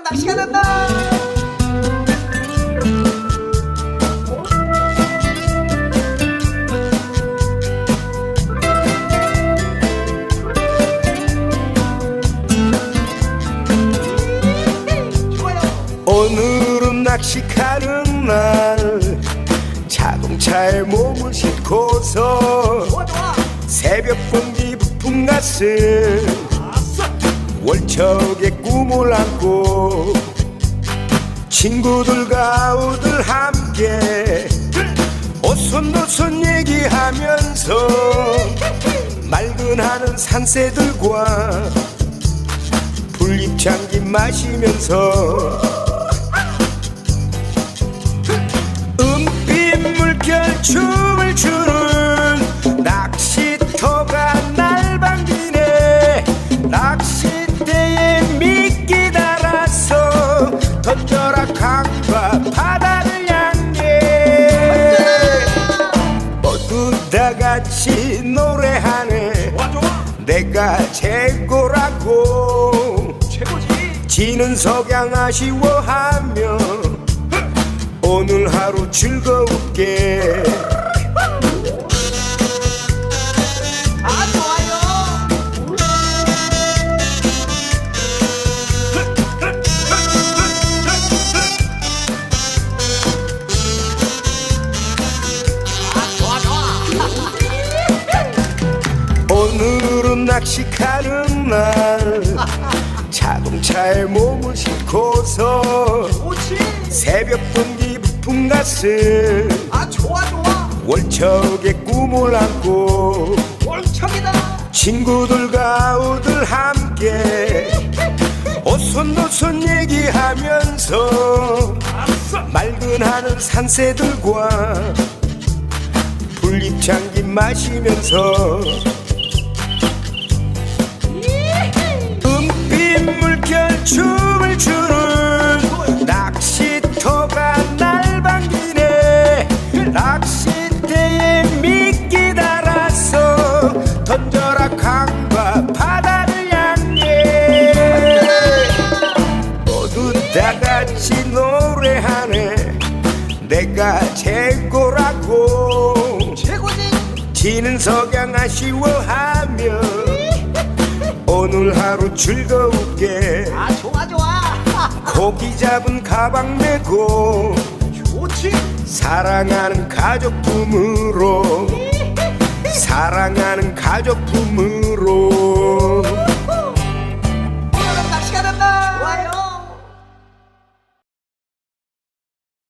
여러분 낚시가 좋아요 오늘은 낚시 가는 날. 자동차에 몸을 싣고서 좋아 좋아. 새벽 공기 부품 같은 월척의 꿈을 안고 친구들과 우들 함께 오손도손 얘기하면서 맑은 하늘 산새들과 불잎향기 마시면서 같이 노래하네. 내가 최고라고. 최고지. 지는 석양 아쉬워하며 오늘 하루 즐거울 낚시 가는 날. 자동차에 몸을 싣고서 새벽 공기 부품 같은 아 좋아 좋아. 월척의 꿈을 안고 월척이다. 친구들과 우들 함께 오손도손 얘기하면서 맑은 하늘 산새들과 불잎향기 마시면서 춤을 추는 낚시터가 날 반기네. 낚싯대에 미끼 달아서 던져라 강과 바다를 향해. 모두 다 같이 노래하네. 내가 최고라고. 최고지. 지는 석양 아쉬워하며 오늘 하루 즐거울게. 아 좋아 좋아. 고기 잡은 가방 메고 좋지. 사랑하는 가족 품으로 사랑하는 가족 품으로